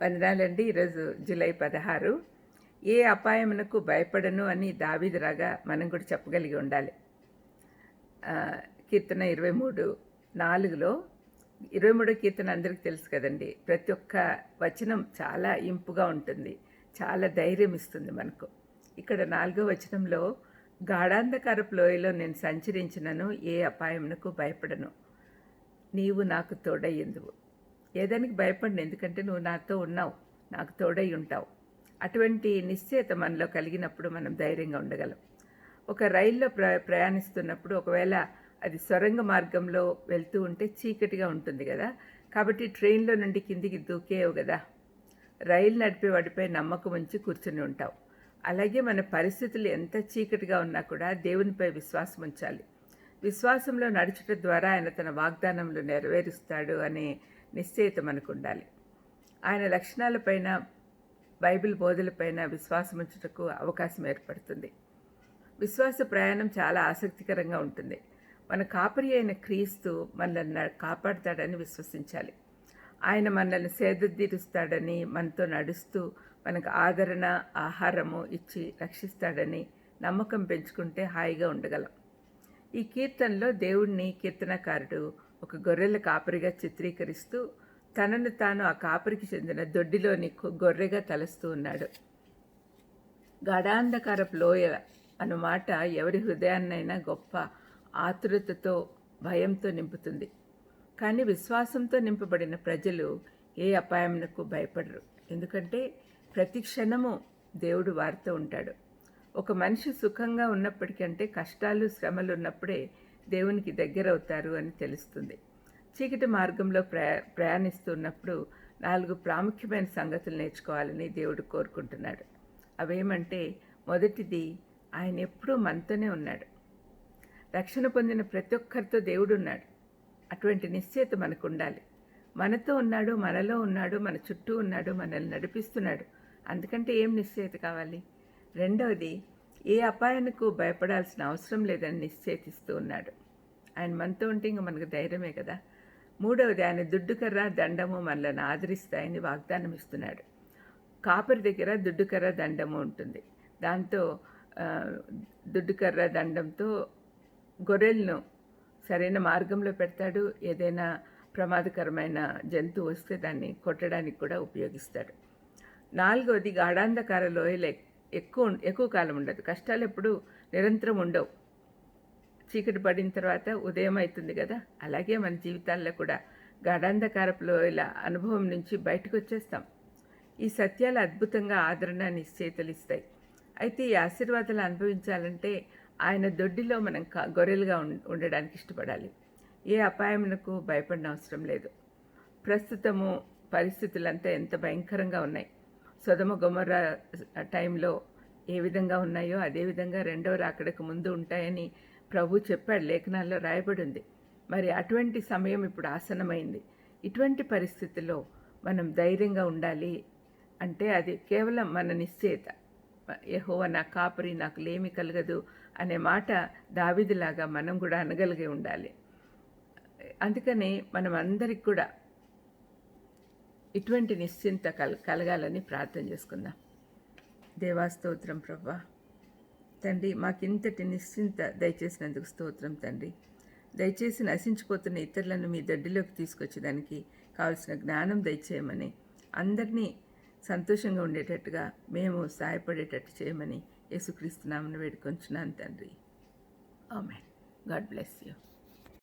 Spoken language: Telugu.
వందనాలండి ఈరోజు జూలై పదహారు. ఏ అపాయమునకు భయపడను అని దావిదిరాగా మనం కూడా చెప్పగలిగి ఉండాలి. కీర్తన ఇరవై మూడు నాలుగులో ఇరవై మూడో కీర్తన అందరికీ తెలుసు కదండి ప్రతి ఒక్క వచనం చాలా ఇంపుగా ఉంటుంది చాలా ధైర్యం ఇస్తుంది మనకు. ఇక్కడ నాలుగో వచనంలో గాఢాంధకారపు లోయలో నేను సంచరించినను ఏ అపాయమునకు భయపడను నీవు నాకు తోడయ్యిందువు ఏదానికి భయపడిన ఎందుకంటే నువ్వు నాతో ఉన్నావు నాకు తోడై ఉంటావు. అటువంటి నిశ్చయత మనలో కలిగినప్పుడు మనం ధైర్యంగా ఉండగలం. ఒక రైల్లో ప్ర ప్రయాణిస్తున్నప్పుడు ఒకవేళ అది సొరంగ మార్గంలో వెళ్తూ ఉంటే చీకటిగా ఉంటుంది కదా. కాబట్టి ట్రైన్లో నుండి కిందికి దూకేవు కదా. రైలు నడిపేవాడిపై నమ్మకం ఉంచి కూర్చుని ఉంటావు. అలాగే మన పరిస్థితులు ఎంత చీకటిగా ఉన్నా కూడా దేవునిపై విశ్వాసం ఉంచాలి. విశ్వాసంలో నడుచుట ద్వారా ఆయన తన వాగ్దానంలో నెరవేరుస్తాడు అనే నిశ్చయిత మనకు ఉండాలి ఆయన లక్షణాలపైన బైబిల్ బోధలపైన విశ్వాసం ఉంచుటకు అవకాశం ఏర్పడుతుంది. విశ్వాస ప్రయాణం చాలా ఆసక్తికరంగా ఉంటుంది. మన కాపరి అయిన క్రీస్తు మనల్ని కాపాడుతాడని విశ్వసించాలి. ఆయన మనల్ని సేదతీరుస్తాడని మనతో నడుస్తూ మనకు ఆదరణ ఆహారము ఇచ్చి రక్షిస్తాడని నమ్మకం పెంచుకుంటే హాయిగా ఉండగలం. ఈ కీర్తనలో దేవుణ్ణి కీర్తనకారుడు ఒక గొర్రెల కాపరిగా చిత్రీకరిస్తూ తనను తాను ఆ కాపరికి చెందిన దొడ్డిలోని గొర్రెగా తలస్తూ ఉన్నాడు. గాఢాంధకారపు లోయ అను మాట ఎవరి హృదయాన్నైనా గొప్ప ఆతురతతో భయంతో నింపుతుంది. కానీ విశ్వాసంతో నింపబడిన ప్రజలు ఏ అపాయమునకు భయపడరు. ఎందుకంటే ప్రతి క్షణము దేవుడు వారితో ఉంటాడు. ఒక మనిషి సుఖంగా ఉన్నప్పటికంటే కష్టాలు శ్రమలు ఉన్నప్పుడే దేవునికి దగ్గరవుతారు అని తెలుస్తుంది. చీకటి మార్గంలో ప్రయా ప్రయాణిస్తున్నప్పుడు నాలుగు ప్రాముఖ్యమైన సంగతులు నేర్చుకోవాలని దేవుడు కోరుకుంటున్నాడు. అవేమంటే మొదటిది ఆయన ఎప్పుడూ మనతోనే ఉన్నాడు. రక్షణ పొందిన ప్రతి ఒక్కరితో దేవుడు ఉన్నాడు. అటువంటి నిశ్చయత మనకు ఉండాలి మనతో ఉన్నాడు మనలో ఉన్నాడు మన చుట్టూ ఉన్నాడు మనల్ని నడిపిస్తున్నాడు. అందుకంటే ఏం నిశ్చయత కావాలి? రెండవది ఏ అపాయానికి భయపడాల్సిన అవసరం లేదని నిశ్చేతిస్తూ ఉన్నాడు. ఆయన మనతో ఉంటే ఇంక మనకు ధైర్యమే కదా. మూడవది ఆయన దుడ్డుకర్ర దండము మనలను ఆదరిస్తాయని వాగ్దానం ఇస్తున్నాడు. కాపరి దగ్గర దుడ్డుకర్ర దండము ఉంటుంది. దాంతో ఆ, దుడ్డుకర్ర దండంతో గొర్రెలను సరైన మార్గంలో పెడతాడు. ఏదైనా ప్రమాదకరమైన జంతువు వస్తే దాన్ని కొట్టడానికి కూడా ఉపయోగిస్తాడు. నాలుగవది గాఢాంధకార లోయలు ఎక్కువ ఎక్కువ కాలం ఉండదు. కష్టాలు ఎప్పుడు నిరంతరం ఉండవు. చీకటి పడిన తర్వాత ఉదయం అవుతుంది కదా? అలాగే మన జీవితాల్లో కూడా గాఢాంధకారపులో ఇలా అనుభవం నుంచి బయటకు వచ్చేస్తాం. ఈ సత్యాలు అద్భుతంగా ఆదరణ నిశ్చేతలిస్తాయి అయితే ఈ ఆశీర్వాదాలు అనుభవించాలంటే ఆయన దొడ్డిలో మనం గొర్రెలుగా ఉండడానికి ఇష్టపడాలి. ఏ అపాయమునకు భయపడిన అవసరం లేదు. ప్రస్తుతము పరిస్థితులంతా ఎంత భయంకరంగా ఉన్నాయి. సొదమ గొమర టైంలో ఏ విధంగా ఉన్నాయో అదే విధంగా రెండవ రాకడకు ముందు ఉంటాయని ప్రభు చెప్పాడు లేఖనాల్లో రాయబడి ఉంది మరి అటువంటి సమయం ఇప్పుడు ఆసనమైంది ఇటువంటి పరిస్థితుల్లో మనం ధైర్యంగా ఉండాలి అంటే అది కేవలం మన నిశ్చయత. యహోవ నా కాపరి నాకు లేమి కలగదు అనే మాట దావిదిలాగా మనం కూడా అనగలిగి ఉండాలి. అందుకని మనం అందరికి కూడా ఇటువంటి నిశ్చింత కల కలగాలని ప్రార్థన చేసుకుందాం. దేవాస్తోత్రం ప్రభా. తండ్రి మాకింతటి నిశ్చింత దయచేసినందుకు స్తోత్రం తండ్రి. దయచేసి నశించిపోతున్న ఇతరులను మీ దడ్డిలోకి తీసుకొచ్చేదానికి కావలసిన జ్ఞానం దయచేయమని అందరినీ సంతోషంగా ఉండేటట్టుగా మేము సహాయపడేటట్టు చేయమని యేసుక్రీస్తు నామను వేడుకొంచున్నాను తండ్రి. ఆమె గాడ్ బ్లెస్ యూ.